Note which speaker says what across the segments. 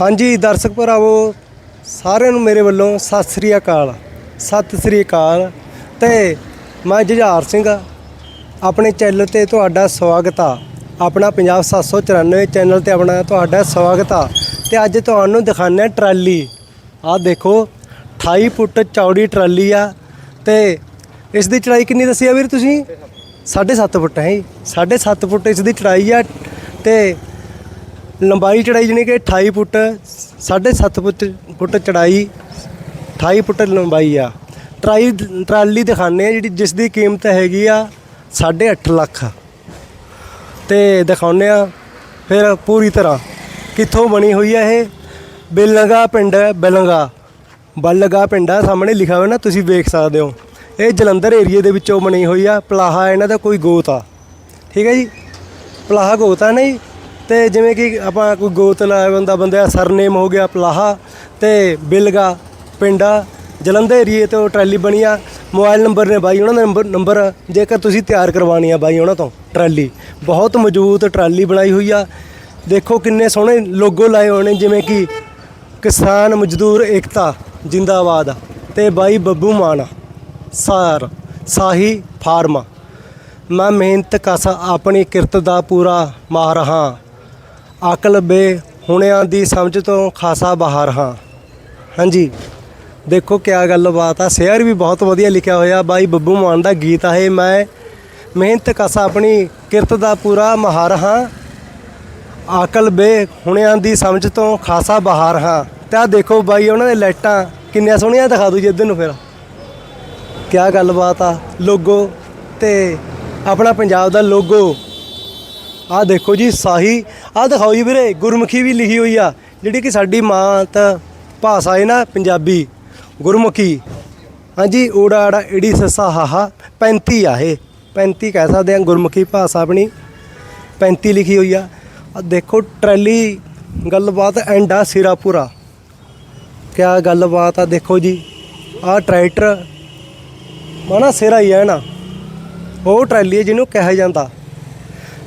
Speaker 1: ਹਾਂਜੀ, ਦਰਸ਼ਕ ਭਰਾਵੋ, ਸਾਰਿਆਂ ਨੂੰ ਮੇਰੇ ਵੱਲੋਂ ਸਤਿ ਸ੍ਰੀ ਅਕਾਲ। ਸਤਿ ਸ੍ਰੀ ਅਕਾਲ। ਤੇ ਮੈਂ ਜੁਝਾਰ ਸਿੰਘ ਆਪਣੇ ਚੈਨਲ ਤੇ ਤੁਹਾਡਾ ਸਵਾਗਤ ਆ। ਆਪਣਾ ਪੰਜਾਬ 794 ਚੈਨਲ ਤੇ ਆਪਣਾ ਤੁਹਾਡਾ ਸਵਾਗਤ ਆ। ਤੇ ਅੱਜ ਤੁਹਾਨੂੰ ਦਿਖਾਉਂਦੇ ਆ ਟਰਾਲੀ। ਆਹ ਦੇਖੋ 28 ਫੁੱਟ ਚੌੜੀ ਟਰਾਲੀ ਆ। ਤੇ ਇਸ ਦੀ ਚੜਾਈ ਕਿੰਨੀ ਦੱਸੀ ਆ ਵੀਰ ਤੁਸੀਂ? 7.5 ਫੁੱਟ ਹੈ ਜੀ। 7.5 ਫੁੱਟ ਇਸ ਦੀ ਚੜਾਈ ਆ। ਤੇ ਲੰਬਾਈ ਚੜਾਈ ਜਾਣੀ ਕਿ 28 ਫੁੱਟ 7.5 ਫੁੱਟ ਫੁੱਟ ਚੜਾਈ 28 ਫੁੱਟ ਲੰਬਾਈ ਆ। ਟਰਾਈ ਟਰਾਲੀ ਦਿਖਾਣੇ ਆ ਜਿਹੜੀ ਜਿਸ ਦੀ ਕੀਮਤ ਹੈਗੀ ਆ 8.5 ਲੱਖ। ਤੇ ਦਿਖਾਉਂਦੇ ਆ ਫਿਰ ਪੂਰੀ ਤਰ੍ਹਾਂ ਕਿੱਥੋਂ ਬਣੀ ਹੋਈ ਆ ਇਹ? ਬੇਲੰਗਾ ਪਿੰਡ ਹੈ, ਬੇਲੰਗਾ। ਬੱਲਗਾ ਪਿੰਡ ਆ ਸਾਹਮਣੇ ਲਿਖਿਆ ਹੋਇਆ ਨਾ ਤੁਸੀਂ ਵੇਖ ਸਕਦੇ ਹੋ। ਇਹ ਜਲੰਧਰ ਏਰੀਏ ਦੇ ਵਿੱਚੋਂ ਬਣੀ ਹੋਈ ਆ ਪਲਾਹਾ ਇਹਨਾਂ ਦਾ ਕੋਈ ਗੋਤ ਆ। ਠੀਕ ਹੈ ਜੀ? ਪਲਾਹਾ ਗੋਤ ਆ ਨਹੀਂ? ਤੇ ਜਿਵੇਂ ਕਿ ਆਪਾਂ ਕੋਈ ਗੋਤ ਲਾਇਆ ਬੰਦਾ ਬੰਦੇ ਦਾ ਸਰਨੇਮ ਹੋ ਗਿਆ ਪਲਾਹਾ ਤੇ ਬਿਲਗਾ, ਪਿੰਡਾ, ਜਲੰਧਰ ਏਰੀਏ ਤੋਂ ਟਰਾਲੀ ਬਣੀ ਆ। ਮੋਬਾਈਲ ਨੰਬਰ ਨੇ ਬਾਈ, ਉਹਨਾਂ ਦਾ ਨੰਬਰ ਨੰਬਰ ਜੇਕਰ ਤੁਸੀਂ ਤਿਆਰ ਕਰਵਾਉਣੀ ਆ ਬਾਈ ਉਹਨਾਂ ਤੋਂ ਟਰਾਲੀ। ਬਹੁਤ ਮਜ਼ਬੂਤ ਟਰਾਲੀ ਬਣਾਈ ਹੋਈ ਆ। ਦੇਖੋ ਕਿੰਨੇ ਸੋਹਣੇ ਲੋਗੋ ਲਾਏ ਹੋਏ ਨੇ, ਜਿਵੇਂ ਕਿ ਕਿਸਾਨ ਮਜ਼ਦੂਰ ਏਕਤਾ, ਜਿੰਦਾਬਾਦ ਤੇ ਬਾਈ ਬੱਬੂ ਮਾਨ ਸਾਰ, ਸਾਹੀ ਫਾਰਮ। ਮੈਂ ਮਿਹਨਤ ਕਸ ਆਪਣੀ ਕਿਰਤ ਦਾ ਪੂਰਾ ਮਾਹਰ ਹਾਂ ਅਕਲ ਬੇ ਹੁਣਿਆਂ ਦੀ ਸਮਝ ਤੋਂ ਖਾਸਾ ਬਾਹਰ ਹਾਂ। ਹਾਂਜੀ। ਦੇਖੋ ਕਿਆ ਗੱਲਬਾਤ ਆ। ਸ਼ੇਅਰ ਵੀ ਬਹੁਤ ਵਧੀਆ ਲਿਖਿਆ ਹੋਇਆ। ਬਾਈ ਬੱਬੂ ਮਾਨ ਦਾ ਗੀਤ ਆ ਇਹ। ਮੈਂ ਮਿਹਨਤ ਕਸ ਆਪਣੀ ਕਿਰਤ ਦਾ ਪੂਰਾ ਮਹਾਰ ਹਾਂ। ਅਕਲ ਬੇ ਹੁਣਿਆਂ ਦੀ ਸਮਝ ਤੋਂ ਖਾਸਾ ਬਾਹਰ ਹਾਂ। ਤਾਂ ਦੇਖੋ ਬਾਈ, ਉਹਨਾਂ ਦੇ ਲਾਈਟਾਂ ਕਿੰਨੀਆਂ ਸੋਹਣੀਆਂ ਦਿਖਾ ਦੂ ਜੀ ਇੱਧਰ ਨੂੰ ਫਿਰ। ਕਿਆ ਗੱਲਬਾਤ ਆ। ਲੋਗੋ ਤੇ ਆਪਣਾ ਪੰਜਾਬ ਦਾ ਲੋਗੋ। ਆਹ ਦੇਖੋ ਜੀ, ਸਾਹੀ। ਆਹ ਦਿਖਾਓ ਜੀ ਵੀਰੇ, ਗੁਰਮੁਖੀ ਵੀ ਲਿਖੀ ਹੋਈ ਆ। ਜਿਹੜੀ ਕਿ ਸਾਡੀ ਮਾਂ ਤਾਂ ਭਾਸ਼ਾ ਹੈ ਨਾ, ਪੰਜਾਬੀ। ਗੁਰਮੁਖੀ। ਹਾਂਜੀ ਓੜਾ ਆੜਾ, ਈੜੀ, ਸੱਸਾ ਹਾਹਾ 35 ਆ ਇਹ। 35 ਕਹਿ ਸਕਦੇ ਆ, ਗੁਰਮੁਖੀ ਭਾਸ਼ਾ ਆਪਣੀ। 35 ਲਿਖੀ ਹੋਈ ਆ। ਆ ਦੇਖੋ, ਟਰੈਲੀ ਗੱਲਬਾਤ ਐਂਡ ਆ ਸਿਰਾਪੁਰਾ। ਕਿਆ ਗੱਲਬਾਤ ਆ, ਦੇਖੋ ਜੀ। ਆ ਟਰੈਕਟਰ ਮਾਣਾ ਸਿਰਾ ਹੀ ਹੈ ਨਾ। ਉਹ ਟਰੈਲੀ ਹੈ ਜਿਹਨੂੰ ਕਿਹਾ ਜਾਂਦਾ।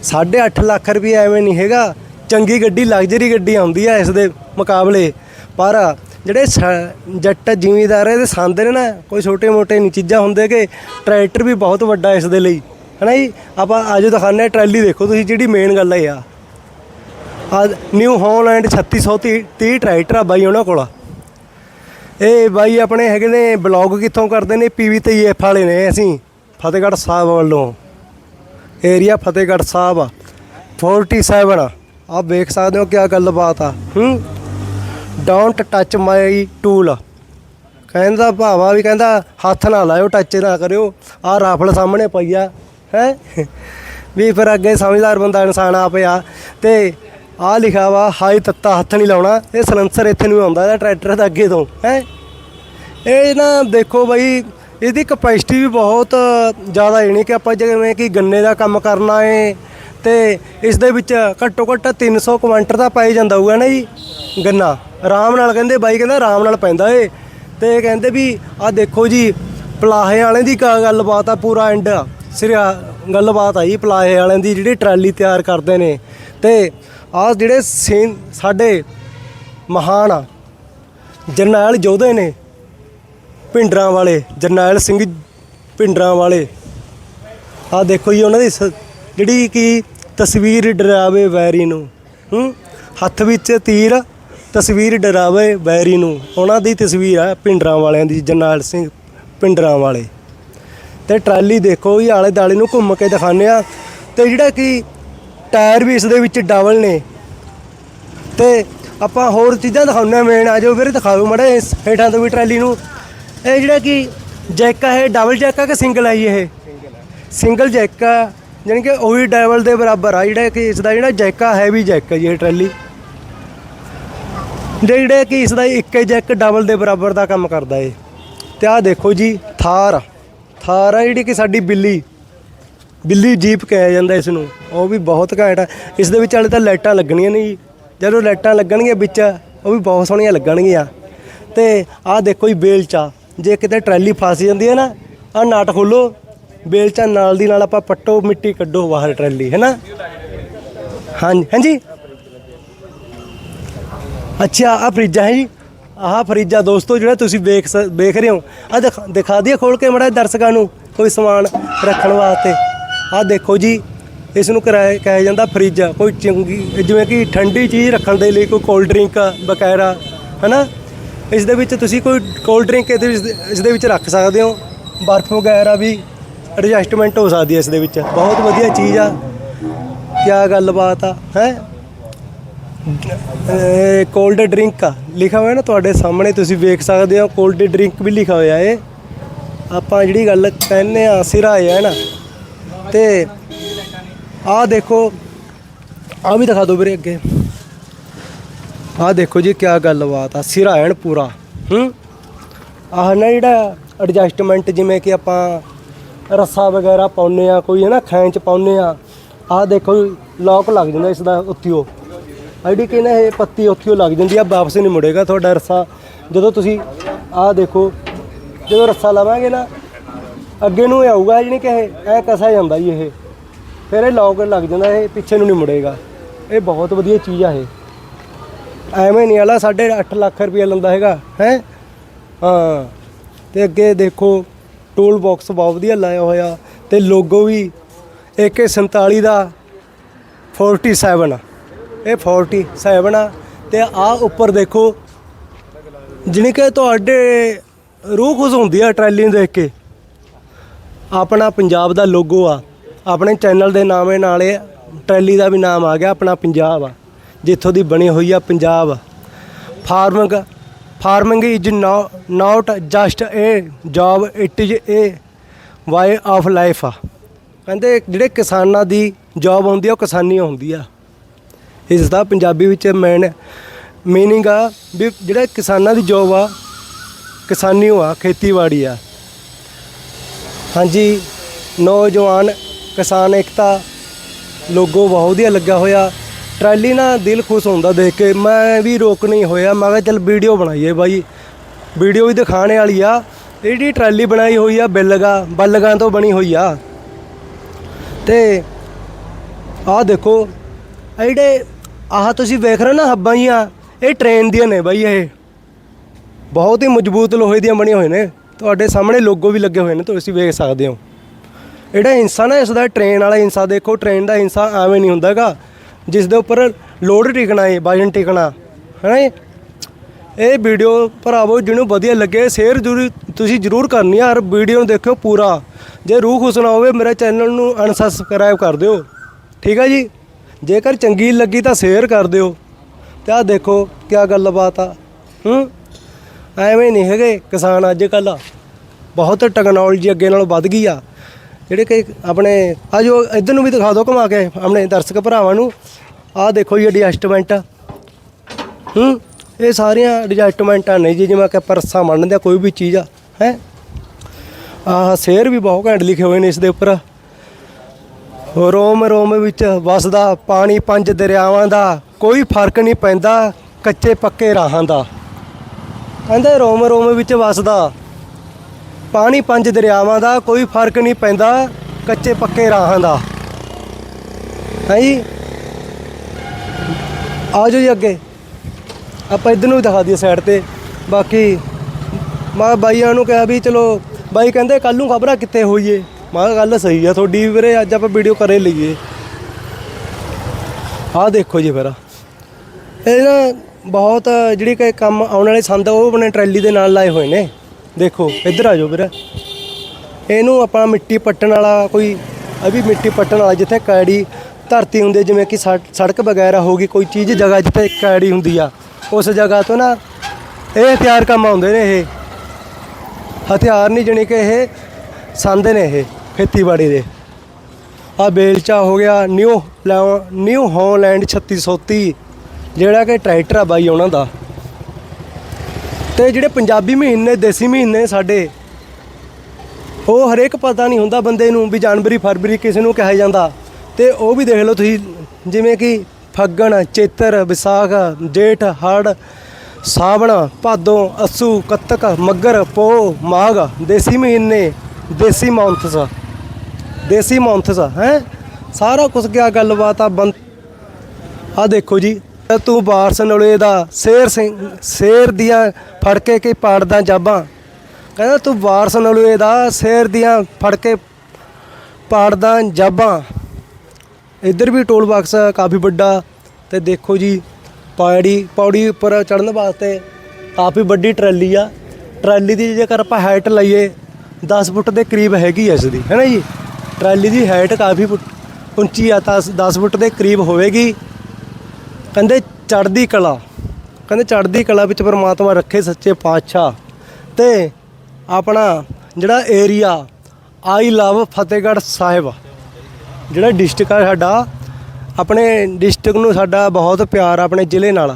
Speaker 1: 8.5 ਲੱਖ ਰੁਪਏ ਐਵੇਂ ਨਹੀਂ ਹੈਗਾ। ਚੰਗੀ ਗੱਡੀ ਲਗਜ਼ਰੀ ਗੱਡੀ ਆਉਂਦੀ ਆ ਇਸ ਦੇ ਮੁਕਾਬਲੇ। ਪਰ ਜਿਹੜੇ ਸ- ਜੱਟ ਜ਼ਿਮੀਦਾਰ ਇਹਦੇ ਸੰਦ ਨੇ ਨਾ, ਕੋਈ ਛੋਟੇ ਮੋਟੇ ਨਹੀਂ ਚੀਜ਼ਾਂ ਹੁੰਦੇ ਕਿ ਟਰੈਕਟਰ ਵੀ ਬਹੁਤ ਵੱਡਾ ਇਸ ਦੇ ਲਈ। ਹਨਾ ਜੀ? ਆਪਾਂ ਅੱਜ ਦਿਖਾਉਂਦੇ ਹਾਂ ਟਰੈਲੀ, ਦੇਖੋ ਤੁਸੀਂ ਜਿਹੜੀ ਮੇਨ ਗੱਲ ਹੈ ਆ। ਆ ਨਿਊ ਹੌਲੈਂਡ 3630 30 ਟਰੈਕਟਰ ਆ ਬਾਈ ਉਹਨਾਂ ਕੋਲ ਇਹ ਬਾਈ ਆਪਣੇ ਹੈਗੇ ਨੇ, ਬਲੌਗ ਕਿੱਥੋਂ ਕਰਦੇ ਨੇ? ਪੀਵੀ ਤੇ ਐਫ ਵਾਲੇ ਨੇ ਅਸੀਂ, ਫਤਿਹਗੜ੍ਹ ਸਾਹਿਬ ਵੱਲੋਂ। ਏਰੀਆ ਫਤਿਹਗੜ੍ਹ ਸਾਹਿਬ 47 ਆਪ ਵੇਖ ਸਕਦੇ ਹੋ ਕਿਆ ਗੱਲਬਾਤ ਆ। ਹੂੰ? ਡੋਂਟ ਟੱਚ ਮਾਈ ਟੂਲ ਕਹਿੰਦਾ ਭਾਵਾ ਵੀ ਕਹਿੰਦਾ ਹੱਥ ਨਾ ਲਾਇਓ ਟੱਚ ਨਾ ਕਰਿਓ। ਆਹ ਰਾਫਲ ਸਾਹਮਣੇ ਪਈ ਆ, ਹੈ? ਵੀ ਫਿਰ ਅੱਗੇ ਸਮਝਦਾਰ ਬੰਦਾ ਇਨਸਾਨ ਆ। ਪਿਆ ਤੇ ਆਹ ਲਿਖਾ ਵਾ, ਹਾਈ ਤੱਤਾ ਹੱਥ ਨਹੀਂ ਲਾਉਣਾ। ਇਹ ਸਲੰਸਰ ਇੱਥੇ ਨੂੰ ਆਉਂਦਾ, ਇਹਦਾ ਟਰੈਕਟਰ ਦਾ ਅੱਗੇ ਤੋਂ, ਹੈ? ਇਹ ਨਾ ਦੇਖੋ ਬਈ ਇਹਦੀ ਕਪੈਸਿਟੀ ਵੀ ਬਹੁਤ ਜ਼ਿਆਦਾ ਹੈ ਨਹੀਂ ਕਿ ਆਪਾਂ ਜਿਵੇਂ ਕਿ ਗੰਨੇ ਦਾ ਕੰਮ ਕਰਨਾ ਹੈ ਤੇ ਇਸ ਦੇ ਵਿੱਚ ਘੱਟੋ ਘੱਟ 300 ਕੁਇੰਟਲ ਦਾ ਪਾਈ ਜਾਂਦਾ ਹੋਊਗਾ ਨਾ ਜੀ, ਗੰਨਾ। ਆਰਾਮ ਨਾਲ ਕਹਿੰਦੇ, ਬਾਈ ਕਹਿੰਦਾ ਆਰਾਮ ਨਾਲ ਪੈਂਦਾ ਏ। ਤੇ ਕਹਿੰਦੇ ਵੀ ਆਹ ਦੇਖੋ ਜੀ, ਪਲਾਹੇ ਵਾਲਿਆਂ ਦੀ ਕਾ, ਗੱਲਬਾਤ ਆ, ਪੂਰਾ ਐਂਡ ਸਿਰਿਆ, ਗੱਲਬਾਤ ਆ ਜੀ, ਪਲਾਹੇ ਵਾਲਿਆਂ ਦੀ ਜਿਹੜੀ ਟਰਾਲੀ ਤਿਆਰ ਕਰਦੇ ਨੇ। ਤੇ ਆਹ ਜਿਹੜੇ ਸੀਨ ਸਾਡੇ ਮਹਾਨ ਆ ਜਰਨੈਲ ਯੋਧੇ ਨੇ ਭਿੰਡਰਾਂ ਵਾਲੇ, ਜਰਨੈਲ ਸਿੰਘ ਭਿੰਡਰਾਂ ਵਾਲੇ। ਆ ਦੇਖੋ ਜੀ, ਉਹਨਾਂ ਦੀ ਸ- ਜਿਹੜੀ ਕਿ ਤਸਵੀਰ ਡਰਾਵੇ ਵੈਰੀ ਨੂੰ, ਹੂੰ? ਹੱਥ ਵਿੱਚ ਤੀਰ, ਤਸਵੀਰ ਡਰਾਵੇ ਵੈਰੀ ਨੂੰ। ਉਹਨਾਂ ਦੀ ਤਸਵੀਰ ਆ ਭਿੰਡਰਾਂ ਵਾਲਿਆਂ ਦੀ, ਜਰਨੈਲ ਸਿੰਘ ਭਿੰਡਰਾਂ ਵਾਲੇ। ਤੇ ਟਰਾਲੀ ਦੇਖੋ ਜੀ ਆਲੇ ਦਾਲੇ ਨੂੰ ਘੁੰਮ ਕੇ ਦਿਖਾਉਂਦੇ ਆ। ਤੇ ਜਿਹੜਾ ਕਿ ਟਾਇਰ ਵੀ ਇਸ ਦੇ ਵਿੱਚ ਡਬਲ ਨੇ। ਤੇ ਆਪਾਂ ਹੋਰ ਚੀਜ਼ਾਂ ਦਿਖਾਉਂਦੇ ਆ ਮੇਨ ਆ ਜਾਓ ਵੀਰੇ ਦਿਖਾਓ ਮੜੇ ਹੇਠਾਂ ਤੋਂ ਵੀ ਟਰਾਲੀ ਨੂੰ। ਇਹ ਜਿਹੜਾ ਕਿ ਜੈਕ ਆ, ਇਹ ਡਬਲ ਜੈਕ ਆ ਕਿ ਸਿੰਗਲ ਆ ਜੀ ਇਹ? ਸਿੰਗਲ ਜੈਕ ਆ ਯਾਨੀ ਕਿ ਉਹੀ ਡਬਲ ਦੇ ਬਰਾਬਰ ਆ ਜਿਹੜਾ ਕਿ ਇਸ ਦਾ ਜਿਹੜਾ ਜੈਕ ਆ ਹੈਵੀ ਜੈਕ ਆ ਜੀ ਇਹ ਟਰਾਲੀ। ਜਿਹੜੇ ਕਿ ਇਸ ਦਾ ਇੱਕ ਹੀ ਜੈਕ ਡਬਲ ਦੇ ਬਰਾਬਰ ਦਾ ਕੰਮ ਕਰਦਾ ਏ ਤੇ ਆਹ ਦੇਖੋ ਜੀ, ਥਾਰ ਥਾਰ ਆ ਜਿਹੜੀ ਕਿ ਸਾਡੀ ਬਿੱਲੀ ਬਿੱਲੀ ਜੀਪ ਕਿਹਾ ਜਾਂਦਾ ਇਸ ਨੂੰ ਉਹ ਵੀ ਬਹੁਤ ਘੈਂਟ ਆ। ਇਸ ਦੇ ਵਿੱਚ ਵਾਲੇ ਤਾਂ ਲਾਈਟਾਂ ਲੱਗਣੀਆਂ ਨੇ ਜੀ। ਜਦੋਂ ਲਾਈਟਾਂ ਲੱਗਣਗੀਆਂ ਵਿੱਚ, ਉਹ ਵੀ ਬਹੁਤ ਸੋਹਣੀਆਂ ਲੱਗਣਗੀਆਂ। ਤੇ ਆਹ ਦੇਖੋ ਜੀ ਬੇਲਚਾ ਜੇ ਕਿਤੇ ਟਰੈਲੀ ਫਸ ਜਾਂਦੀ ਹੈ ਨਾ, ਆਹ ਨਾਟ ਖੋਲੋ ਬੇਲਚਾ ਨਾਲ ਦੀ ਨਾਲ ਆਪਾਂ ਪੱਟੋ ਮਿੱਟੀ ਕੱਢੋ ਬਾਹਰ ਟਰੈਲੀ, ਹੈ ਨਾ? ਹਾਂਜੀ ਹਾਂਜੀ? ਅੱਛਾ ਆ ਫਰਿੱਜਾ ਹੈ ਜੀ। ਆਹ ਫਰਿੱਜਾ ਦੋਸਤੋ, ਜਿਹੜਾ ਤੁਸੀਂ ਵੇਖ ਸ- ਵੇਖ ਰਹੇ ਹੋ ਆ ਦਿਖਾ ਦਈਏ ਖੋਲ ਕੇ ਮੜਾ ਦਰਸ਼ਕਾਂ ਨੂੰ, ਕੋਈ ਸਮਾਨ ਰੱਖਣ ਵਾਸਤੇ। ਆ ਦੇਖੋ ਜੀ, ਇਸ ਨੂੰ ਕਿਹਾ ਕਿਹਾ ਜਾਂਦਾ ਫਰਿੱਜ ਕੋਈ ਚੰਗੀ, ਜਿਵੇਂ ਕਿ ਠੰਡੀ ਚੀਜ਼ ਰੱਖਣ ਦੇ ਲਈ ਕੋਈ ਕੋਲਡ ਡਰਿੰਕ ਵਗੈਰਾ ਹਨਾ ਇਸ ਦੇ ਵਿੱਚ ਤੁਸੀਂ ਕੋਈ ਕੋਲਡ ਡਰਿੰਕ ਇਹਦੇ ਵਿੱਚ ਇਸ ਦੇ ਵਿੱਚ ਰੱਖ ਸਕਦੇ ਹੋ। ਬਰਫ਼ ਵਗੈਰਾ ਵੀ ਐਡਜਸਟਮੈਂਟ ਹੋ ਸਕਦੀ ਹੈ ਇਸ ਦੇ ਵਿੱਚ। ਬਹੁਤ ਵਧੀਆ ਚੀਜ਼ ਆ। ਕਿਆ ਗੱਲਬਾਤ ਆ, ਹੈ? ਕੋਲਡ ਡਰਿੰਕ ਆ। ਲਿਖਿਆ ਹੋਇਆ ਨਾ ਤੁਹਾਡੇ ਸਾਹਮਣੇ, ਤੁਸੀਂ ਵੇਖ ਸਕਦੇ ਹੋ ਕੋਲਡ ਡਰਿੰਕ ਵੀ ਲਿਖਿਆ ਹੋਇਆ ਏ ਆਪਾਂ ਜਿਹੜੀ ਗੱਲ ਕਹਿੰਦੇ ਆ ਸਿਰਾ ਹੈ ਨਾ। ਤੇ ਆਹ ਦੇਖੋ ਆ ਵੀ ਦਿਖਾ ਦਿਓ ਵੀਰੇ ਅੱਗੇ। ਆਹ ਦੇਖੋ ਜੀ ਕਿਆ ਗੱਲਬਾਤ ਆ, ਸਿਰਾ ਐਨ ਪੂਰਾ। ਹੂੰ? ਆਹ ਨਾ ਜਿਹੜਾ ਐਡਜਸਟਮੈਂਟ ਜਿਵੇਂ ਕਿ ਆਪਾਂ ਰੱਸਾ ਵਗੈਰਾ ਪਾਉਨੇ ਆ, ਕੋਈ ਹੈ ਨਾ ਖੈਂਚ ਪਾਉਨੇ ਆ, ਆਹ ਦੇਖੋ ਲੌਕ ਲੱਗ ਜਾਂਦਾ ਇਸ ਦਾ ਉੱਤੀਓ ਆਈਡੀ ਕਹਿੰਦਾ ਇਹ ਪੱਤੀ ਉੱਤੀਓ ਲੱਗ ਜਾਂਦੀ ਆ, ਵਾਪਸ ਨਹੀਂ ਮੁੜੇਗਾ ਤੁਹਾਡਾ ਰੱਸਾ। ਜਦੋਂ ਤੁਸੀਂ ਆਹ ਦੇਖੋ, ਜਦੋਂ ਰੱਸਾ ਲਾਵਾਂਗੇ ਨਾ, ਅੱਗੇ ਨੂੰ ਆਊਗਾ ਜਿਹਨੇ ਕਿ ਇਹ ਐ ਕਸਾ ਜਾਂਦਾ ਜੀ ਇਹ। ਫਿਰ ਇਹ ਲੌਕ ਲੱਗ ਜਾਂਦਾ, ਇਹ ਪਿੱਛੇ ਨੂੰ ਨਹੀਂ ਮੁੜੇਗਾ। ਇਹ ਬਹੁਤ ਵਧੀਆ ਚੀਜ਼ ਆ ਇਹ। ਐਵੇਂ ਨਹੀਂ ਵਾਲਾ 8.5 ਲੱਖ ਰੁਪਏ ਲੈਂਦਾ ਹੈਗਾ, ਹੈ? ਹਾਂ। ਤੇ ਅੱਗੇ ਦੇਖੋ ਟੂਲ ਬਾਕਸ ਬਹੁਤ ਵਧੀਆ ਲਾਇਆ ਹੋਇਆ, ਤੇ ਲੋਗੋ ਵੀ AK47 ਦਾ 47 ਆ। ਇਹ 47 ਆ, ਤੇ ਆ ਉੱਪਰ ਦੇਖੋ ਜਿਹਨੇ ਕਿ ਤੁਹਾਡੇ ਰੂਹ ਖੁਸ਼ ਹੁੰਦੀ ਆ ਟਰੈਲੀ ਨੂੰ ਦੇਖ ਕੇ। ਆਪਣਾ ਪੰਜਾਬ ਦਾ ਲੋਗੋ ਆ। ਆਪਣੇ ਚੈਨਲ ਦੇ ਨਾਮੇ ਨਾਲੇ ਟਰੈਲੀ ਦਾ ਵੀ ਨਾਮ ਆ ਗਿਆ, ਆਪਣਾ ਪੰਜਾਬ ਆ। ਜਿੱਥੋਂ ਦੀ ਬਣੀ ਹੋਈ ਆ Punjab. Farming farming is not just a job it is a way of life ਆ ਕਹਿੰਦੇ ਜਿਹੜੇ ਕਿਸਾਨਾਂ ਦੀ ਜੌਬ ਹੁੰਦੀ ਆ, ਉਹ ਕਿਸਾਨੀ ਹੁੰਦੀ ਆ। ਇਸ ਦਾ ਪੰਜਾਬੀ ਵਿੱਚ ਮੈਨ ਮੀਨਿੰਗ ਆ ਵੀ ਜਿਹੜਾ ਕਿਸਾਨਾਂ ਦੀ ਜੌਬ ਆ, ਕਿਸਾਨੀ ਆ ਖੇਤੀਬਾੜੀ ਆ। ਹਾਂਜੀ, ਨੌਜਵਾਨ ਕਿਸਾਨ ਏਕਤਾ, ਲੋਗੋ ਬਹੁਤ ਵਧੀਆ ਲੱਗਾ ਹੋਇਆ। ਟਰਾਲੀ ਨਾ ਦਿਲ ਖੁਸ਼ ਹੁੰਦਾ ਦੇਖ ਕੇ। ਮੈਂ ਵੀ ਰੋਕ ਨਹੀਂ ਹੋਇਆ। ਮੈਂ ਕਿਹਾ ਚੱਲ ਵੀਡੀਓ ਬਣਾਈਏ ਬਾਈ। ਵੀਡੀਓ ਵੀ ਦਿਖਾਣੇ ਵਾਲੀ ਆ। ਇਹ ਜਿਹੜੀ ਟਰਾਲੀ ਬਣਾਈ ਹੋਈ ਆ, ਬਿੱਲਗਾ, ਬੱਲਗਾਂ ਤੋਂ ਬਣੀ ਹੋਈ ਆ। ਤੇ ਆਹ ਦੇਖੋ ਜਿਹੜੇ ਆਹ ਤੁਸੀਂ ਵੇਖ ਰਹੇ ਹੋ ਨਾ ਹੱਬਾਂ ਜੀਆਂ, ਇਹ ਟ੍ਰੇਨ ਦੀਆਂ ਨੇ ਬਾਈ ਇਹ। ਬਹੁਤ ਹੀ ਮਜ਼ਬੂਤ ਲੋਹੇ ਦੀਆਂ ਬਣੀਆਂ ਹੋਏ ਨੇ। ਤੁਹਾਡੇ ਸਾਹਮਣੇ ਲੋਗੋ ਵੀ ਲੱਗੇ ਹੋਏ ਨੇ, ਤੁਸੀਂ ਵੇਖ ਸਕਦੇ ਹੋ। ਜਿਹੜਾ ਹਿੰਸਾ ਨਾ, ਇਸ ਦਾ ਟ੍ਰੇਨ ਵਾਲਾ ਹਿੰਸਾ ਦੇਖੋ। ਟ੍ਰੇਨ ਦਾ ਹਿੰਸਾ ਐਵੇਂ ਨਹੀਂ ਹੁੰਦਾਗਾ। ਜਿਸ ਦੇ ਉੱਪਰ ਲੋਡ ਟਿਕਣਾ ਹੈ ਵਜਨ ਟਿਕਣਾ, ਹੈ ਨਾ ਇਹ ਵੀਡੀਓ ਭਰਾਵੋ, ਜਿਹਨੂੰ ਵਧੀਆ ਲੱਗੇ ਸ਼ੇਅਰ ਜ਼ਰੂਰ, ਤੁਸੀਂ ਜ਼ਰੂਰ ਕਰਨੀ ਆ, ਹਰ ਵੀਡੀਓ ਨੂੰ ਦੇਖਿਓ ਪੂਰਾ। ਜੇ ਰੂਹ ਖੁਸ਼ ਨਾ ਹੋਵੇ, ਮੇਰੇ ਚੈਨਲ ਨੂੰ ਅਨਸਬਸਕ੍ਰਾਈਬ ਕਰ ਦਿਓ। ਠੀਕ ਹੈ ਜੀ? ਜੇਕਰ ਚੰਗੀ ਲੱਗੀ ਤਾਂ ਸ਼ੇਅਰ ਕਰ ਦਿਓ। ਤੇ ਆਹ ਦੇਖੋ ਕੀ ਗੱਲਬਾਤ ਆ। ਹੂੰ? ਐਵੇਂ ਨਹੀਂ ਹੈਗੇ ਕਿਸਾਨ ਅੱਜ ਕੱਲ ਬਹੁਤ ਟੈਕਨੋਲੋਜੀ ਅੱਗੇ ਨਾਲੋਂ ਵੱਧ ਗਈ ਆ। ਜਿਹੜੇ ਕਿ ਆਪਣੇ ਆ ਜੋ ਇੱਧਰ ਨੂੰ ਵੀ ਦਿਖਾ ਦਿਓ ਘੁਮਾ ਕੇ, ਆਪਣੇ ਦਰਸ਼ਕ ਭਰਾਵਾਂ ਨੂੰ। ਆਹ ਦੇਖੋ ਜੀ ਐਡਜਸਟਮੈਂਟ ਹੂੰ, ਇਹ ਸਾਰੀਆਂ ਐਡਜਸਟਮੈਂਟਾਂ ਨੇ ਜੀ, ਜਿਵੇਂ ਕਿ ਪਰਸਾ ਮੰਨਦੇ ਆ, ਕੋਈ ਵੀ ਚੀਜ਼ ਆ, ਹੈ। ਆਹ ਸ਼ੇਰ ਵੀ ਬਹੁਤ ਘੈਂਟ ਲਿਖੇ ਹੋਏ ਨੇ ਇਸ ਦੇ ਉੱਪਰ। ਰੋਮ ਰੋਮ ਵਿੱਚ ਵਸਦਾ ਪਾਣੀ, ਪੰਜ ਦਰਿਆਵਾਂ ਦਾ, ਕੋਈ ਫ਼ਰਕ ਨਹੀਂ ਪੈਂਦਾ ਕੱਚੇ ਪੱਕੇ ਰਾਹਾਂ ਦਾ। ਕਹਿੰਦੇ ਰੋਮ ਰੋਮ ਵਿੱਚ ਵਸਦਾ। ਪਾਣੀ ਪੰਜ ਦਰਿਆਵਾਂ ਦਾ ਕੋਈ ਫ਼ਰਕ ਨਹੀਂ ਪੈਂਦਾ ਕੱਚੇ ਪੱਕੇ ਰਾਹਾਂ ਦਾ। ਹੈ ਜੀ? ਆ ਜਾਓ ਜੀ ਅੱਗੇ। ਆਪਾਂ ਇਧਰ ਨੂੰ ਵੀ ਦਿਖਾ ਦਈਏ ਸਾਈਡ ਤੇ। ਬਾਕੀ ਮੈਂ ਬਾਈਆਂ ਨੂੰ ਕਿਹਾ ਵੀ ਚਲੋ, ਬਾਈ ਕਹਿੰਦੇ ਕੱਲ ਨੂੰ ਖਬਰਾਂ ਕਿੱਥੇ ਹੋਈਏ? ਮੈਂ ਗੱਲ ਸਹੀ ਆ, ਤੁਹਾਡੀ ਵੀਰੇ ਅੱਜ ਆਪਾਂ ਵੀਡੀਓ ਕਰੇ ਲਈਏ। ਆਹ ਦੇਖੋ ਜੀ ਫਿਰ। ਇਹ ਨਾ ਬਹੁਤ ਜਿਹੜੀ ਕਿ ਕੰਮ ਆਉਣ ਵਾਲੇ ਸੰਦ ਉਹ ਆਪਣੇ ਟਰੈਲੀ ਦੇ ਨਾਲ ਲਾਏ ਹੋਏ ਨੇ। ਦੇਖੋ, ਇੱਧਰ ਆ ਜਾਓ ਵੀਰ। ਇਹਨੂੰ ਆਪਾਂ ਮਿੱਟੀ ਪੱਟਣ ਵਾਲਾ ਕੋਈ, ਇਹ ਵੀ ਮਿੱਟੀ ਪੱਟਣ ਵਾਲਾ ਜਿੱਥੇ ਕੈੜੀ ਧਰਤੀ ਹੁੰਦੀ ਜਿਵੇਂ ਕਿ ਸੜ- ਸੜਕ ਵਗੈਰਾ ਹੋਗੀ ਕੋਈ ਚੀਜ਼ ਜਗ੍ਹਾ ਜਿੱਥੇ ਕੈੜੀ ਹੁੰਦੀ ਆ, ਉਸ ਜਗ੍ਹਾ ਤੋਂ ਨਾ ਇਹ ਹਥਿਆਰ ਕੰਮ ਆਉਂਦੇ ਨੇ ਇਹ। ਹਥਿਆਰ ਨਹੀਂ, ਜਣੀ ਕਿ ਇਹ ਸੰਦ ਨੇ ਇਹ, ਖੇਤੀਬਾੜੀ ਦੇ। ਆ ਬੇਲਚਾ ਹੋ ਗਿਆ, ਨਿਊ ਲੈ- ਨਿਊ ਹੌਲੈਂਡ 3630 ਜਿਹੜਾ ਕਿ ਟਰੈਕਟਰ ਆ ਬਾਈ ਉਹਨਾਂ ਦਾ। ਤੇ ਜਿਹੜੇ ਪੰਜਾਬੀ ਮਹੀਨੇ, ਦੇਸੀ ਮਹੀਨੇ ਸਾਡੇ, ਉਹ ਹਰੇਕ ਪਤਾ ਨਹੀਂ ਹੁੰਦਾ ਬੰਦੇ ਨੂੰ ਵੀ ਜਨਵਰੀ, ਫਰਵਰੀ ਕਿਸੇ ਨੂੰ ਕਿਹਾ ਜਾਂਦਾ। ਤੇ ਉਹ ਵੀ ਦੇਖ ਲਓ ਤੁਸੀਂ, ਜਿਵੇਂ ਕਿ ਫੱਗਣ, ਚੇਤਰ, ਵਿਸਾਖ, ਜੇਠ, ਹੜ, ਸਾਵਣ, ਭਾਦੋਂ, ਅਸੂ, ਕੱਤਕ, ਮੱਗਰ ਪੋ ਮਾਘ, ਦੇਸੀ ਮਹੀਨੇ, ਦੇਸੀ ਮੌਂਥਸ ਦੇਸੀ ਮੌਂਥਸ, ਹੈ? ਸਾਰਾ ਕੁਝ ਗਿਆ ਗੱਲਬਾਤ ਆ ਬੰਦ ਆ ਦੇਖੋ ਜੀ। ਤੂੰ ਵਾਰਸ ਨਲੇ ਦਾ ਸ਼ੇਰ ਸਿੰਘ, ਸ਼ੇਰ ਦੀਆਂ ਫੜ ਕੇ ਕੀ ਪਾੜਦਾ ਜਾਬਾਂ। ਕਹਿੰਦਾ ਤੂੰ ਵਾਰਸ ਨਲੋਏ ਦਾ ਸ਼ੇਰ ਦੀਆਂ ਫੜ ਕੇ ਪਾੜਦਾ ਜਾਬਾਂ। ਇੱਧਰ ਵੀ ਟੋਲ ਬਾਕਸ ਕਾਫੀ ਵੱਡਾ ਤੇ ਦੇਖੋ ਜੀ, ਪੌੜੀ ਪੌੜੀ ਉੱਪਰ ਚੜਨ ਵਾਸਤੇ ਕਾਫੀ ਵੱਡੀ ਟਰਾਲੀ ਆ। ਟਰਾਲੀ ਦੀ ਜੇਕਰ ਆਪਾਂ ਹਾਈਟ ਲਈਏ 10 ਫੁੱਟ ਦੇ ਕਰੀਬ ਹੈਗੀ ਐ ਇਸ ਦੀ ਹੈ ਨਾ ਜੀ? ਟਰਾਲੀ ਦੀ ਹਾਈਟ ਕਾਫੀ ਫੁੱਟ, ਉੱਚੀ ਆ ਤਾਂ 10 ਫੁੱਟ ਦੇ ਕਰੀਬ ਹੋਵੇਗੀ। ਕਹਿੰਦੇ ਚੜ੍ਹਦੀ ਕਲਾ, ਕਹਿੰਦੇ ਚੜ੍ਹਦੀ ਕਲਾ ਵਿੱਚ ਪਰਮਾਤਮਾ ਰੱਖੇ ਸੱਚੇ ਪਾਤਸ਼ਾਹ ਤੇ ਆਪਣਾ ਜਿਹੜਾ area I love Fatehgarh Sahib ਜਿਹੜਾ ਡਿਸਟ੍ਰਿਕਟ ਆ ਸਾਡਾ, ਆਪਣੇ ਡਿਸਟ੍ਰਿਕਟ ਨੂੰ ਸਾਡਾ ਬਹੁਤ ਪਿਆਰ ਆ ਆਪਣੇ ਜ਼ਿਲ੍ਹੇ ਨਾਲ।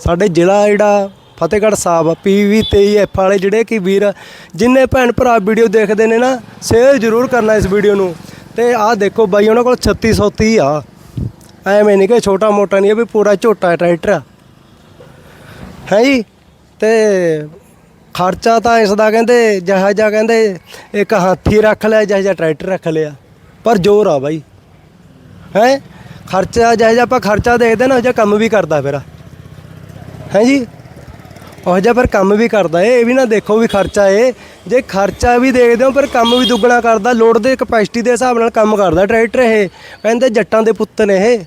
Speaker 1: ਸਾਡੇ ਜ਼ਿਲ੍ਹਾ ਜਿਹੜਾ ਫਤਿਹਗੜ੍ਹ ਸਾਹਿਬ ਪੀਵੀ 23 ਐਫ ਵਾਲੇ ਜਿਹੜੇ ਕਿ ਵੀਰ, ਜਿੰਨੇ ਭੈਣ ਭਰਾ ਵੀਡੀਓ ਦੇਖਦੇ ਨੇ ਨਾ ਸ਼ੇਅਰ ਜ਼ਰੂਰ ਕਰਨਾ ਇਸ ਵੀਡੀਓ ਨੂੰ। ਤੇ ਆਹ ਦੇਖੋ ਬਾਈ, ਉਹਨਾਂ ਕੋਲ 3630 ਆ। ਐਵੇਂ ਨਹੀਂ ਕਿ ਛੋਟਾ ਮੋਟਾ ਨਹੀਂ ਹੈ ਵੀ ਪੂਰਾ ਝੋਟਾ ਟਰੈਕਟਰ ਆ। ਹੈ ਜੀ? ਤੇ ਖਰਚਾ ਤਾਂ ਇਸ ਦਾ ਕਹਿੰਦੇ, ਜਹਾ ਜਾ ਕਹਿੰਦੇ, ਇੱਕ ਹਾਥੀ ਰੱਖ ਲਿਆ, ਜਹਾ ਜਾ ਟਰੈਕਟਰ ਰੱਖ ਲਿਆ। ਪਰ ਜ਼ੋਰ ਆ ਬਾਈ। ਹੈ? ਖਰਚਾ, ਜਿਹੋ ਜਿਹਾ ਆਪਾਂ ਖਰਚਾ ਦੇਖਦੇ ਨਾ, ਉਹ ਜਿਹਾ ਕੰਮ ਵੀ ਕਰਦਾ ਫਿਰ ਹੈ ਜੀ? ਉਹ ਜਿਹਾ ਪਰ ਕੰਮ ਵੀ ਕਰਦਾ ਏ, ਇਹ ਵੀ ਨਾ ਦੇਖੋ ਵੀ ਖਰਚਾ ਏ। ਜੇ ਖਰਚਾ ਵੀ ਦੇਖਦੇ ਹੋ ਪਰ ਕੰਮ ਵੀ ਦੁੱਗਣਾ ਕਰਦਾ ਲੋਡ ਦੇ ਕਪੈਸਿਟੀ ਦੇ ਹਿਸਾਬ ਨਾਲ ਕੰਮ ਕਰਦਾ ਟਰੈਕਟਰ ਇਹ। ਕਹਿੰਦੇ ਜੱਟਾਂ ਦੇ ਪੁੱਤ ਨੇ ਇਹ।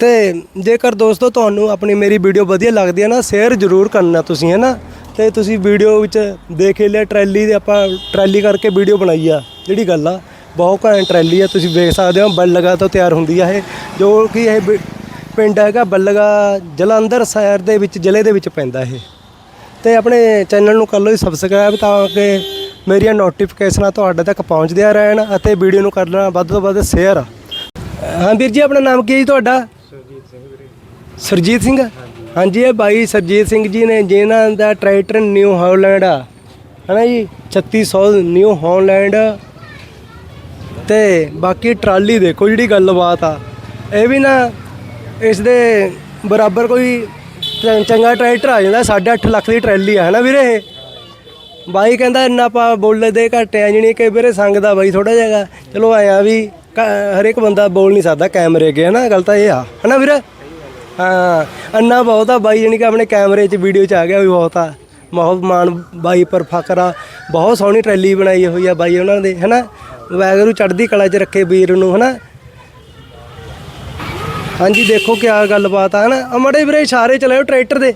Speaker 1: ਤੇ ਜੇਕਰ ਦੋਸਤੋ ਤੁਹਾਨੂੰ ਆਪਣੀ ਮੇਰੀ ਵੀਡੀਓ ਵਧੀਆ ਲੱਗਦੀ ਹੈ ਨਾ ਸ਼ੇਅਰ ਜ਼ਰੂਰ ਕਰਨਾ ਤੁਸੀਂ, ਹੈ ਨਾ? ਤੇ ਤੁਸੀਂ ਵੀਡੀਓ ਵਿੱਚ ਦੇਖ ਹੀ ਲਿਆ, ਟਰੈਲੀ ਦੇ ਆਪਾਂ ਟਰੈਲੀ ਕਰਕੇ ਵੀਡੀਓ ਬਣਾਈ ਆ, ਜਿਹੜੀ ਗੱਲ ਆ। ਬਹੁਤ ਘੈਂਟ ਟਰੈਲੀ ਆ, ਤੁਸੀਂ ਵੇਖ ਸਕਦੇ ਹੋ, ਬੱਲਗਾ ਤੋਂ ਤਿਆਰ ਹੁੰਦੀ ਆ ਇਹ। ਜੋ ਕਿ ਇਹ ਬਿ- ਪਿੰਡ ਹੈਗਾ ਬੱਲਗਾ ਜਲੰਧਰ ਸ਼ਹਿਰ ਦੇ ਵਿੱਚ, ਜ਼ਿਲ੍ਹੇ ਦੇ ਵਿੱਚ ਪੈਂਦਾ ਇਹ। ਤੇ ਆਪਣੇ ਚੈਨਲ ਨੂੰ ਕਰ ਲਓ ਸਬਸਕ੍ਰਾਈਬ ਤਾਂ ਕਿ ਮੇਰੀਆਂ ਨੋਟੀਫਿਕੇਸ਼ਨਾਂ ਤੁਹਾਡੇ ਤੱਕ ਪਹੁੰਚਦੀਆਂ ਰਹਿਣ ਅਤੇ ਵੀਡੀਓ ਨੂੰ ਕਰਨਾ ਵੱਧ ਤੋਂ ਵੱਧ ਸ਼ੇਅਰ ਹਾਂ ਵੀਰ ਜੀ, ਆਪਣਾ ਨਾਮ ਕੀ ਹੈ ਜੀ ਤੁਹਾਡਾ? ਸਰਜੀਤ ਸਿੰਘ? ਹਾਂਜੀ, ਇਹ ਬਾਈ ਸਰਜੀਤ ਸਿੰਘ ਜੀ ਨੇ ਜਿਨ੍ਹਾਂ ਦਾ ਟਰੈਕਟਰ ਨਿਊ ਹਾਲੈਂਡ ਆ। ਹਨਾ ਜੀ? 3600 ਨਿਊ ਹਾਲੈਂਡ ਤੇ ਬਾਕੀ ਟਰਾਲੀ ਦੇਖੋ ਜਿਹੜੀ ਗੱਲਬਾਤ ਆ। ਇਹ ਵੀ ਨਾ ਇਸ ਦੇ ਬਰਾਬਰ ਕੋਈ ਚੰਗਾ ਟਰੈਕਟਰ ਆ ਜਾਂਦਾ 8.5 ਲੱਖ ਦੀ ਟਰਾਲੀ ਆ। ਹਨਾ ਵੀਰੇ ਇਹ? ਬਾਈ ਕਹਿੰਦਾ ਇੰਨਾ ਆਪਾਂ ਬੋਲਦੇ ਦੇ ਘੱਟ ਆ ਜਣੀ ਕਿ ਵੀਰੇ ਸੰਗਦਾ ਬਾਈ ਥੋੜਾ ਜਿਹਾ ਚਲੋ ਆਇਆ ਵੀ ਕ- ਹਰੇਕ ਬੰਦਾ ਬੋਲ ਨਹੀਂ ਸਕਦਾ ਕੈਮਰੇ ਅੱਗੇ, ਹਨਾ? ਗੱਲ ਤਾਂ ਇਹ ਆ। ਹਨਾ ਵੀਰੇ? ਹਾਂ, ਅੰਨਾ ਬਹੁਤ ਆ ਬਾਈ, ਜਣੀ ਕਿ ਆਪਣੇ ਕੈਮਰੇ 'ਚ ਵੀਡੀਓ 'ਚ ਆ ਗਿਆ ਵੀ ਬਹੁਤ ਆ। ਬਹੁਤ ਮਾਣ ਬਾਈ ਪਰ ਫਕਰ ਆ। ਬਹੁਤ ਸੋਹਣੀ ਟਰੈਲੀ ਬਣਾਈ ਹੋਈ ਆ ਬਾਈ ਉਹਨਾਂ ਦੇ ਹਨਾ? ਵੈਗਰੂ ਚੜ੍ਹਦੀ ਕਲਾ 'ਚ ਰੱਖੇ ਵੀਰ ਨੂੰ, ਹਨਾ? ਹਾਂਜੀ, ਦੇਖੋ ਕਿਆ ਗੱਲਬਾਤ ਆ, ਹਨਾ? ਆ ਮੜੇ ਵੀਰੇ, ਇਸ਼ਾਰੇ ਚਲਾਓ ਟਰੈਕਟਰ ਦੇ।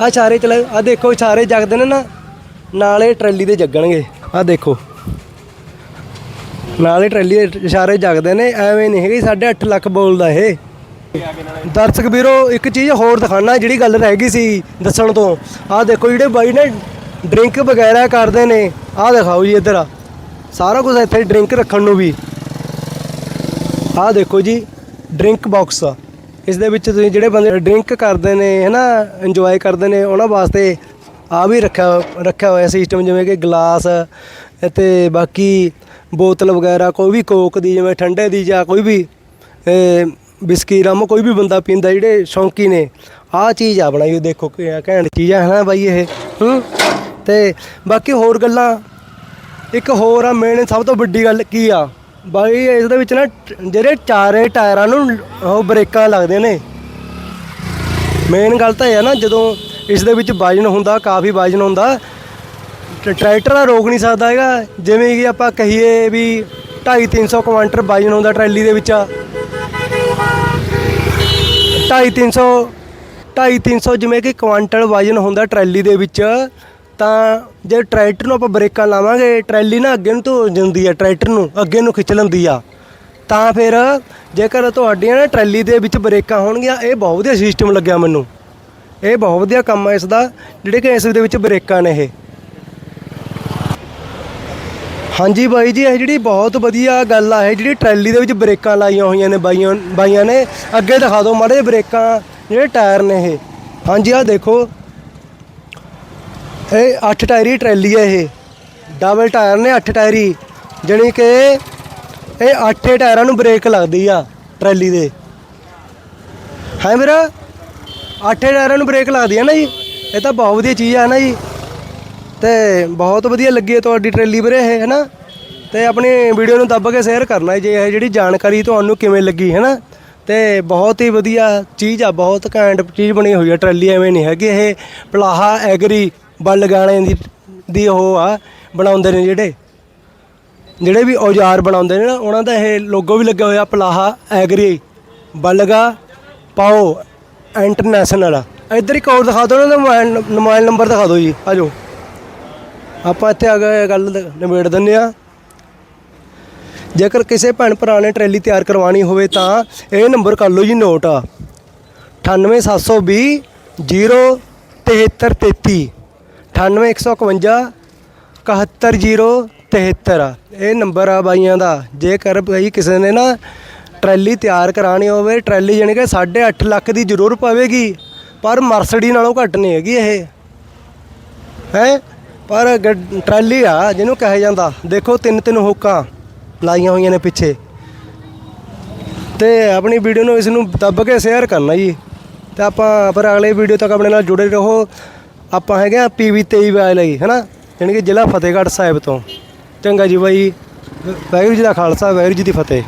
Speaker 1: ਆ ਇਸ਼ਾਰੇ ਚਲਾਓ ਆ ਦੇਖੋ, ਇਸ਼ਾਰੇ ਜਗਦੇ ਨੇ ਨਾ। ਨਾਲੇ ਟਰੈਲੀ ਦੇ ਜਗਣਗੇ। ਆ ਦੇਖੋ। ਨਾਲੇ ਟਰੈਲੀ ਦੇ ਇਸ਼ਾਰੇ ਜਗਦੇ ਨੇ, ਐਵੇਂ ਨਹੀਂ ਹੈਗੀ 8.5 ਲੱਖ ਬੋਲਦਾ ਇਹ। ਦਰਸ਼ਕ ਵੀਰੋ, ਇੱਕ ਚੀਜ਼ ਹੋਰ ਦਿਖਾਣਾ ਜਿਹੜੀ ਗੱਲ ਰਹਿ ਗਈ ਸੀ ਦੱਸਣ ਤੋਂ। ਆਹ ਦੇਖੋ, ਜਿਹੜੇ ਬਾਈ ਨੇ ਡਰਿੰਕ ਵਗੈਰਾ ਕਰਦੇ ਨੇ, ਆਹ ਦਿਖਾਓ ਜੀ ਇੱਧਰ। ਸਾਰਾ ਕੁਝ ਇੱਥੇ ਡਰਿੰਕ ਰੱਖਣ ਨੂੰ ਵੀ। ਆਹ ਦੇਖੋ ਜੀ, ਡਰਿੰਕ ਬਾਕਸ। ਇਸ ਦੇ ਵਿੱਚ ਤੁਸੀਂ ਜਿਹੜੇ ਬੰਦੇ ਡਰਿੰਕ ਕਰਦੇ ਨੇ, ਹਨਾ ਇੰਜੋਏ ਕਰਦੇ ਨੇ, ਉਹਨਾਂ ਵਾਸਤੇ ਆ ਵੀ ਰੱਖਿਆ ਰੱਖਿਆ ਹੋਇਆ ਸਿਸਟਮ ਜਿਵੇਂ ਕਿ ਗਲਾਸ ਤੇ ਬਾਕੀ ਬੋਤਲ ਵਗੈਰਾ, ਕੋਈ ਵੀ ਕੋਕ ਦੀ, ਜਿਵੇਂ ਠੰਡੇ ਦੀ ਜਾਂ ਕੋਈ ਵੀ ਵਿਸਕੀ ਰਮ ਕੋਈ ਵੀ ਬੰਦਾ ਪੀਂਦਾ, ਜਿਹੜੇ ਸ਼ੌਂਕੀ ਨੇ, ਆਹ ਚੀਜ਼ ਆ ਬਣਾਈ ਹੋਈ ਦੇਖੋ ਕਿ ਘੈਂਟ ਚੀਜ਼ ਹੈ ਨਾ ਬਾਈ ਇਹ? ਹੂੰ? ਤੇ ਬਾਕੀ ਹੋਰ ਗੱਲਾਂ, ਇੱਕ ਹੋਰ ਆ ਮੇਨ ਸਭ ਤੋਂ ਵੱਡੀ ਗੱਲ ਕੀ ਆ? ਬਾਈ ਇਸ ਦੇ ਵਿੱਚ ਨਾ ਜਿਹੜੇ ਚਾਰੇ ਟਾਇਰਾਂ ਨੂੰ ਉਹ ਬ੍ਰੇਕਾਂ ਲੱਗਦੇ ਨੇ। ਮੇਨ ਗੱਲ ਤਾਂ ਇਹ ਆ ਨਾ, ਜਦੋਂ ਇਸ ਦੇ ਵਿੱਚ ਵਜਨ ਹੁੰਦਾ, ਕਾਫੀ ਵਜਨ ਹੁੰਦਾ ਟ- ਟਰੈਕਟਰ ਦਾ ਰੋਕ ਨਹੀਂ ਸਕਦਾ ਹੈਗਾ। ਜਿਵੇਂ ਕਿ ਆਪਾਂ ਕਹੀਏ ਵੀ 2.5 300 ਕੁਆਂਟਲ ਵਜਨ ਹੁੰਦਾ ਟਰੈਲੀ ਦੇ ਵਿੱਚ। 2.5 300 2.5 300 ਜਿਵੇਂ ਕਿ ਕੁਆਂਟਲ ਵਜਨ ਹੁੰਦਾ ਟਰੈਲੀ ਦੇ ਵਿੱਚ, ਤਾਂ ਜੇ ਟਰੈਕਟਰ ਨੂੰ ਆਪਾਂ ਬ੍ਰੇਕਾਂ ਲਾਵਾਂਗੇ, ਟਰੈਲੀ ਨਾ ਅੱਗੇ ਨੂੰ ਧੋ ਜਾਂਦੀ ਆ, ਟਰੈਕਟਰ ਨੂੰ ਅੱਗੇ ਨੂੰ ਖਿੱਚ ਲੈਂਦੀ ਆ, ਤਾਂ ਫਿਰ ਜੇਕਰ ਤੁਹਾਡੀਆਂ ਨਾ ਟਰੈਲੀ ਦੇ ਵਿੱਚ ਬ੍ਰੇਕਾਂ ਹੋਣਗੀਆਂ, ਇਹ ਬਹੁਤ ਵਧੀਆ ਸਿਸਟਮ ਲੱਗਿਆ ਮੈਨੂੰ। ਇਹ ਬਹੁਤ ਵਧੀਆ ਕੰਮ ਹੈ ਇਸ ਦਾ, ਜਿਹੜੇ ਕਿ ਇਸ ਦੇ ਵਿੱਚ ਬ੍ਰੇਕਾਂ ਨੇ ਇਹ। ਹਾਂਜੀ ਬਾਈ ਜੀ, ਇਹ ਜਿਹੜੀ ਬਹੁਤ ਵਧੀਆ ਗੱਲ ਆ, ਇਹ ਜਿਹੜੀ ਟਰੈਲੀ ਦੇ ਵਿੱਚ ਬ੍ਰੇਕਾਂ ਲਾਈਆਂ ਹੋਈਆਂ ਨੇ ਬਾਈਆਂ ਬਾਈਆਂ ਨੇ, ਅੱਗੇ ਦਿਖਾ ਦਿਓ ਮਾੜੇ ਜਿਹੇ ਬ੍ਰੇਕਾਂ, ਜਿਹੜੇ ਟਾਇਰ ਨੇ ਇਹ। ਹਾਂਜੀ, ਆਹ ਦੇਖੋ। ਇਹ 8 ਟਾਇਰੀ ਟਰੈਲੀ ਹੈ ਇਹ। ਡਬਲ ਟਾਇਰ ਨੇ 8 ਟਾਇਰੀ, ਜਾਣੀ ਕਿ ਇਹ 8 ਟਾਇਰਾਂ ਨੂੰ ਬ੍ਰੇਕ ਲੱਗਦੀ ਆ ਟਰੈਲੀ ਦੇ। ਹੈ ਮੇਰਾ 8 ਟਾਇਰਾਂ ਨੂੰ ਬ੍ਰੇਕ ਲੱਗਦੀ ਆ ਨਾ ਜੀ। ਇਹ ਤਾਂ ਬਹੁਤ ਵਧੀਆ ਚੀਜ਼ ਆ ਨਾ ਜੀ। ਤੇ ਬਹੁਤ ਵਧੀਆ ਲੱਗੀ ਹੈ ਤੁਹਾਡੀ ਟਰੈਲੀ ਵੀਰੇ ਇਹ ਹੈ ਨਾ ਤੇ ਆਪਣੀ ਵੀਡੀਓ ਨੂੰ ਦੱਬ ਕੇ ਸ਼ੇਅਰ ਕਰਨਾ ਜੇ, ਇਹ ਜਿਹੜੀ ਜਾਣਕਾਰੀ ਤੁਹਾਨੂੰ ਕਿਵੇਂ ਲੱਗੀ ਹੈ ਨਾ ਤੇ ਬਹੁਤ ਹੀ ਵਧੀਆ ਚੀਜ਼ ਆ, ਬਹੁਤ ਘੈਂਟ ਚੀਜ਼ ਬਣੀ ਹੋਈ ਆ, ਟਰਾਲੀ ਐਵੇਂ ਨਹੀਂ ਹੈਗੀ, ਇਹ ਪਲਾਹਾ ਐਗਰੀ ਬੱਲ ਗਾਣੇ ਦੀ ਦੀ ਉਹ ਆ, ਬਣਾਉਂਦੇ ਨੇ ਜਿਹੜੇ। ਜਿਹੜੇ ਵੀ ਔਜ਼ਾਰ ਬਣਾਉਂਦੇ ਨੇ ਨਾ, ਉਹਨਾਂ ਦਾ ਇਹ ਲੋਗੋ ਵੀ ਲੱਗਿਆ ਹੋਇਆ, ਪਲਾਹਾ ਐਗਰੀ ਬਲਗਾ ਪਾਓ ਇੰਟਰਨੈਸ਼ਨਲ ਇੱਧਰ ਇੱਕ ਹੋਰ ਦਿਖਾ ਦਿਓ, ਉਹਨਾਂ ਦਾ ਮੋਬਾਈਲ ਨੰਬਰ ਦਿਖਾ ਦਿਓ ਜੀ, ਆ ਜਾਓ। ਆਪਾਂ ਇੱਥੇ ਆ ਗਏ ਗੱਲ ਦ- ਨਿਬੇੜ ਦਿੰਦੇ ਆ ਜੇਕਰ ਕਿਸੇ ਭੈਣ ਭਰਾ ਨੇ ਟਰੈਲੀ ਤਿਆਰ ਕਰਵਾਉਣੀ ਹੋਵੇ ਤਾਂ ਇਹ ਨੰਬਰ ਕਰ ਲਓ ਜੀ ਨੋਟ। ਆ 98720 07333 98151 71073 ਇਹ ਨੰਬਰ ਆ ਬਾਈਆਂ ਦਾ। ਜੇਕਰ ਬਈ ਕਿਸੇ ਨੇ ਨਾ ਟਰੈਲੀ ਤਿਆਰ ਕਰਾਣੀ ਹੋਵੇ, ਟਰੈਲੀ ਜਾਣੀ ਕਿ 8.5 ਲੱਖ ਦੀ ਜ਼ਰੂਰ ਪਵੇਗੀ, ਪਰ ਮਰਸਡੀ ਨਾਲੋਂ ਘੱਟ ਨਹੀਂ ਹੈਗੀ ਇਹ। ਹੈ? ਪਰ ਗੱਡ- ਟਰਾਲੀ ਆ, ਜਿਹਨੂੰ ਕਿਹਾ ਜਾਂਦਾ। ਦੇਖੋ, ਤਿੰਨ ਤਿੰਨ ਹੁੱਕਾਂ ਲਾਈਆਂ ਹੋਈਆਂ ਨੇ ਪਿੱਛੇ। ਤੇ ਆਪਣੀ ਵੀਡੀਓ ਨੂੰ ਇਸ ਨੂੰ ਦੱਬ ਕੇ ਸ਼ੇਅਰ ਕਰਨਾ ਜੀ। ਤੇ ਆਪਾਂ ਫਿਰ ਅਗਲੇ ਵੀਡੀਓ ਤੱਕ ਆਪਣੇ ਨਾਲ ਜੁੜੇ ਰਹੋ। ਆਪਾਂ ਹੈਗੇ ਆ ਪੀਵੀ 23 ਵਾਲੇ ਲਈ, ਹੈਨਾ? ਜਾਣੀ ਕਿ ਜ਼ਿਲ੍ਹਾ ਫਤਿਹਗੜ੍ਹ ਸਾਹਿਬ ਤੋਂ। ਚੰਗਾ ਜੀ ਬਾਈ। ਵਾਹਿਗੁਰੂ ਜੀ ਦਾ ਖਾਲਸਾ, ਵਾਹਿਗੁਰੂ ਜੀ ਦੀ ਫਤਿਹ।